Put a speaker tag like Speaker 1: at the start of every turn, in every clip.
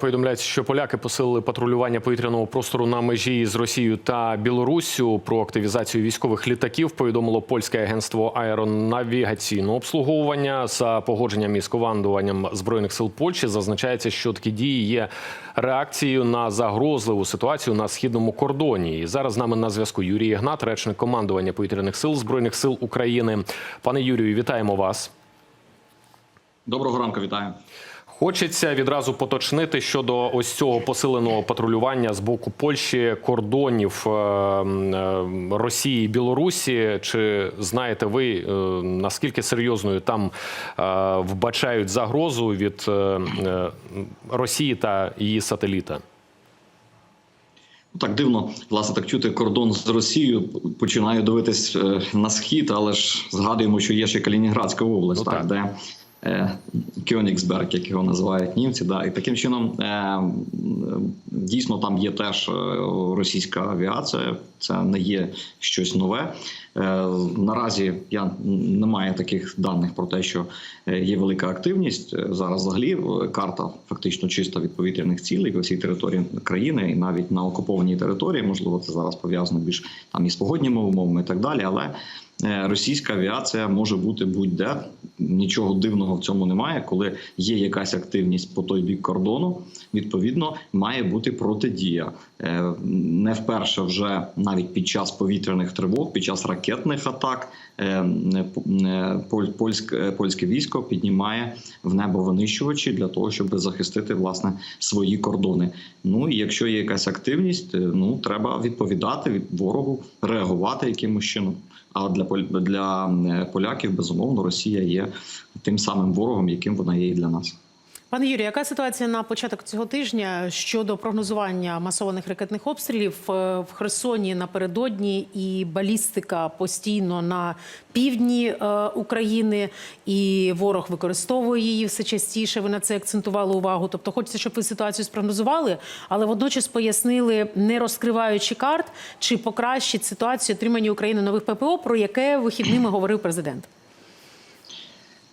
Speaker 1: Повідомляється, що поляки посилили патрулювання повітряного простору на межі з Росією та Білоруссю. Про активізацію військових літаків повідомило польське агентство аеронавігаційного обслуговування за погодженням із командуванням збройних сил Польщі. Зазначається, що такі дії є реакцією на загрозливу ситуацію на східному кордоні. І зараз з нами на зв'язку Юрій Ігнат, речник командування повітряних сил збройних сил України. Пане Юрію, вітаємо вас.
Speaker 2: Доброго ранку, вітаю.
Speaker 1: Хочеться відразу поточнити щодо ось цього посиленого патрулювання з боку Польщі кордонів е, е, Росії і Білорусі. Чи знаєте ви е, наскільки серйозною там вбачають загрозу від Росії та її сателіта?
Speaker 2: Так дивно, власне, так чути кордон з Росією. Починаю дивитись на схід, але ж згадуємо, що є ще Калінінградська область,
Speaker 1: Ну,
Speaker 2: так,
Speaker 1: так.
Speaker 2: де Кьонігсберг, як його називають німці. Да, і таким чином е, дійсно там є теж е, російська авіація. Це не є щось нове. Е, наразі я не маю таких даних про те, що е, є велика активність. Е, Зараз взагалі карта фактично чиста від повітряних цілей по всій території країни, і навіть на окупованій території, можливо, це зараз пов'язано більш там із погодніми умовами і так далі. Але російська авіація може бути будь-де. Нічого дивного в цьому немає. Коли є якась активність по той бік кордону, відповідно має бути протидія. Не вперше вже навіть під час повітряних тривог, під час ракетних атак, е, е, поль- польське, польське військо піднімає в небо винищувачі для того, щоб захистити власне свої кордони. Ну і якщо є якась активність, е, ну треба відповідати від ворогу, реагувати якимось чином. А для для е, поляків безумовно Росія є тим самим ворогом, яким вона є і для нас.
Speaker 3: Пане Юрію, яка ситуація на початок цього тижня щодо прогнозування масованих ракетних обстрілів е, в Херсоні напередодні і балістика постійно на півдні е, України, і ворог використовує її все частіше. Ви на це акцентували увагу. Тобто, хочеться, щоб ви ситуацію спрогнозували, але водночас пояснили, не розкриваючи карт, чи покращить ситуацію отримання України нових ППО, про яке вихідними говорив президент.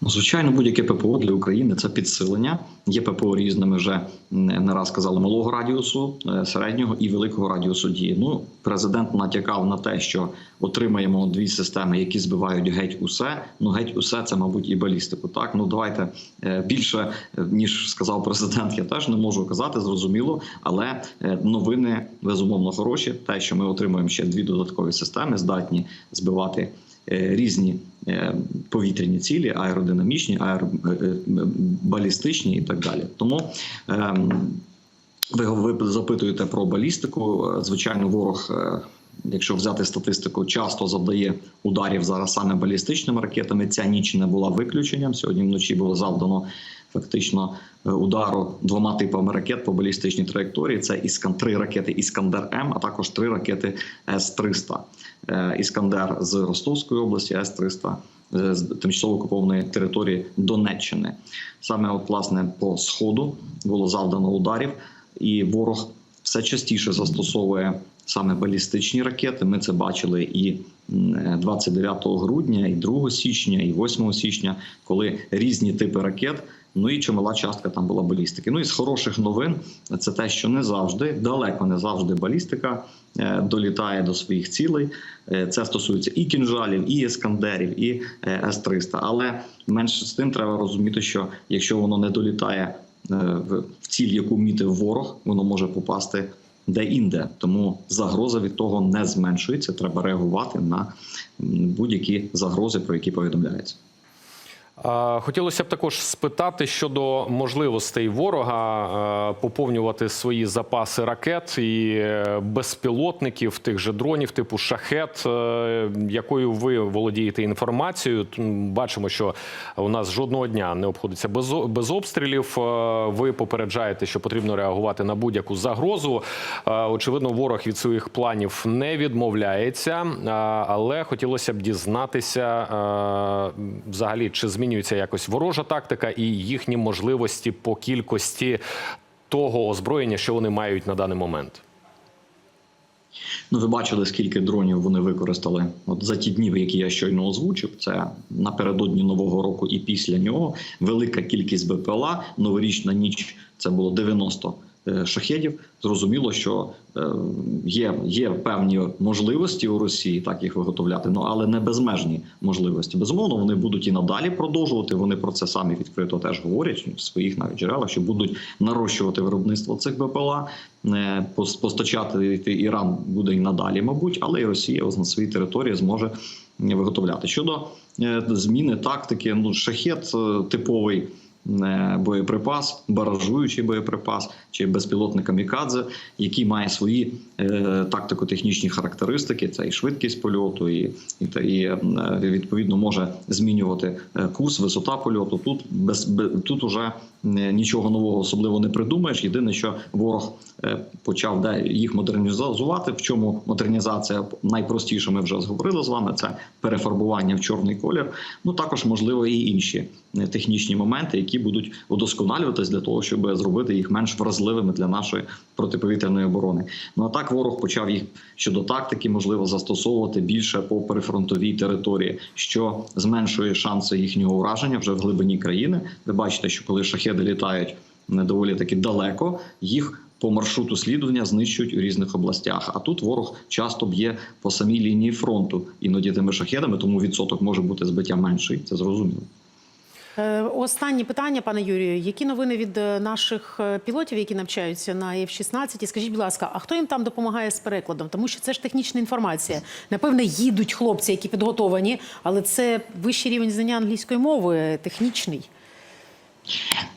Speaker 2: Ну, Звичайно, будь-яке ППО для України це підсилення. Є ППО різними вже не раз казали малого радіусу, е, середнього і великого радіусу дії. Ну, президент натякав на те, що отримаємо дві системи, які збивають геть усе. Ну геть усе це, мабуть, і балістику. Так ну давайте е, більше е, ніж сказав президент. Я теж не можу казати, зрозуміло, але новини безумовно хороші. Те, що ми отримуємо ще дві додаткові системи, здатні збивати різні повітряні цілі, аеродинамічні, аеробалістичні і так далі. Тому ем, ви, запитуєте про балістику. Е, Звичайно, ворог. е, Якщо взяти статистику, часто завдає ударів зараз саме балістичними ракетами. Ця ніч не була виключенням. Сьогодні вночі було завдано фактично е, удару двома типами ракет по балістичній траєкторії. Це іскан три ракети Іскандер М, а також три ракети С-300. Е, Іскандер з Ростовської області, С-300 з тимчасово окупованої території Донеччини. Саме от власне по сходу було завдано ударів, і ворог все частіше застосовує саме балістичні ракети. Ми це бачили і 29 грудня, і 2 січня, і 8 січня, коли різні типи ракет. Ну і чимала частка там була балістики. Ну і з хороших новин це те, що не завжди, далеко не завжди балістика е, долітає до своїх цілей. Е, Це стосується і кінжалів, і ескандерів, і е, С-300. Але менше з тим треба розуміти, що якщо воно не долітає е, в в ціль, яку мітив ворог, воно може попасти де-інде. Тому загроза від того не зменшується. Треба реагувати на будь-які загрози, про які повідомляється.
Speaker 1: Хотілося б також спитати щодо можливостей ворога поповнювати свої запаси ракет і е, безпілотників, тих же дронів, типу шахет, е, якою ви володієте інформацією. Бачимо, що у нас жодного дня не обходиться без, обстрілів. Е, Ви попереджаєте, що потрібно реагувати на будь-яку загрозу. Очевидно, ворог від своїх планів не відмовляється, але хотілося б дізнатися взагалі, чи змінюється якось ворожа тактика і їхні можливості по кількості того озброєння, що вони мають на даний момент.
Speaker 2: Ну, ви бачили, скільки дронів вони використали от за ті дні, які я щойно озвучив. Це напередодні нового року і після нього. Велика кількість БПЛА. Новорічна ніч це було 90 е, шахедів. Зрозуміло, що е, є, є певні можливості у Росії так їх виготовляти, ну але не безмежні можливості. Безумовно, вони будуть і надалі продовжувати. Вони про це самі відкрито теж говорять в своїх навіть джерелах, що будуть нарощувати виробництво цих БПЛА. Е, пос- Постачати Іран буде і надалі, мабуть, але і Росія на своїй території зможе е, виготовляти. Щодо е, зміни тактики, ну шахет е, типовий. Е, Боєприпас, баражуючий боєприпас чи безпілотник камікадзе, який має свої е, тактико-технічні характеристики. Це і швидкість польоту, і, і, і е, відповідно може змінювати курс, висота польоту. Тут без, без тут уже нічого нового особливо не придумаєш. Єдине, що ворог е, почав де їх модернізувати. В чому модернізація найпростіше, ми вже зговорили з вами. Це перефарбування в чорний колір. Ну також можливо і інші е, технічні моменти, які будуть удосконалюватись для того, щоб зробити їх менш вразливими для нашої протиповітряної оборони. Ну а так ворог почав їх щодо тактики, можливо, застосовувати більше по прифронтовій території, що зменшує шанси їхнього ураження вже в глибині країни. Ви бачите, що коли шахеди літають доволі таки далеко, їх по маршруту слідування знищують у різних областях. А тут ворог часто б'є по самій лінії фронту, іноді тими шахедами, тому відсоток може бути збиття менший. Це зрозуміло.
Speaker 3: Е, Останнє питання, пане Юрію. Які новини від е, наших е, пілотів, які навчаються на F-16? І скажіть, будь ласка, а хто їм там допомагає з перекладом? Тому що це ж технічна інформація. Напевне, їдуть хлопці, які підготовані, але це вищий рівень знання англійської мови, технічний.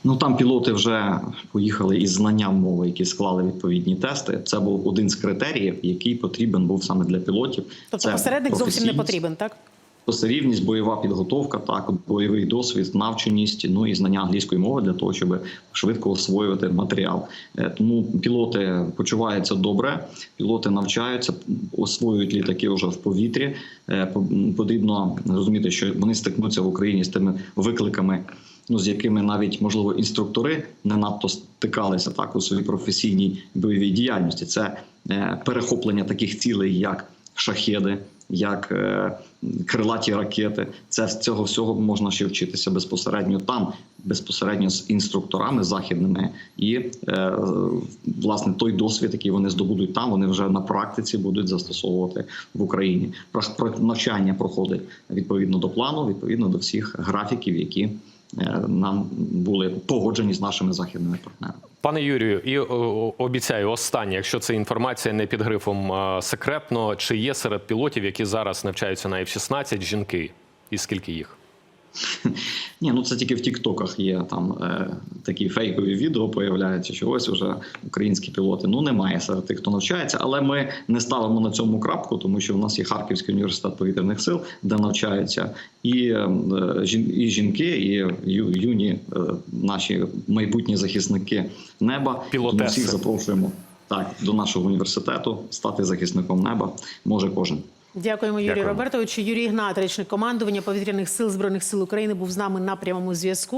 Speaker 2: Ну там пілоти вже поїхали із знанням мови, які склали відповідні тести. Це був один з критеріїв, який потрібен був саме для пілотів.
Speaker 3: Тобто
Speaker 2: Це
Speaker 3: посередник зовсім не потрібен, так?
Speaker 2: Посерівність, бойова підготовка, так бойовий досвід, навченість, ну і знання англійської мови для того, щоб швидко освоювати матеріал. Е, Тому пілоти почуваються добре, пілоти навчаються, освоюють літаки вже в повітрі. Е, Потрібно розуміти, що вони стикнуться в Україні з тими викликами. Ну, з якими навіть можливо інструктори не надто стикалися так у своїй професійній бойовій діяльності. Це е, перехоплення таких цілей, як шахеди, як е, крилаті ракети. Це з цього всього можна ще вчитися безпосередньо там, безпосередньо з інструкторами західними, і е, власне той досвід, який вони здобудуть там, вони вже на практиці будуть застосовувати в Україні. Навчання проходить відповідно до плану, відповідно до всіх графіків, які нам були погоджені з нашими західними партнерами.
Speaker 1: Пане Юрію, і обіцяю останнє, якщо це інформація не під грифом секретно, чи є серед пілотів, які зараз навчаються на F-16, жінки, і скільки їх?
Speaker 2: Ні, ну це тільки в Тіктоках є там е, такі фейкові відео появляються, що ось уже українські пілоти. Ну немає серед тих, хто навчається, але ми не ставимо на цьому крапку, тому що в нас є Харківський університет повітряних сил, де навчаються і, е, жін- і жінки, і ю, юні е, наші майбутні захисники неба.
Speaker 1: Пілотеси.
Speaker 2: Тому всіх запрошуємо так до нашого університету стати захисником неба. Може кожен.
Speaker 3: Дякуємо, Юрію Робертовичу. Юрій Ігнат, речник командування повітряних сил збройних сил України, був з нами на прямому зв'язку.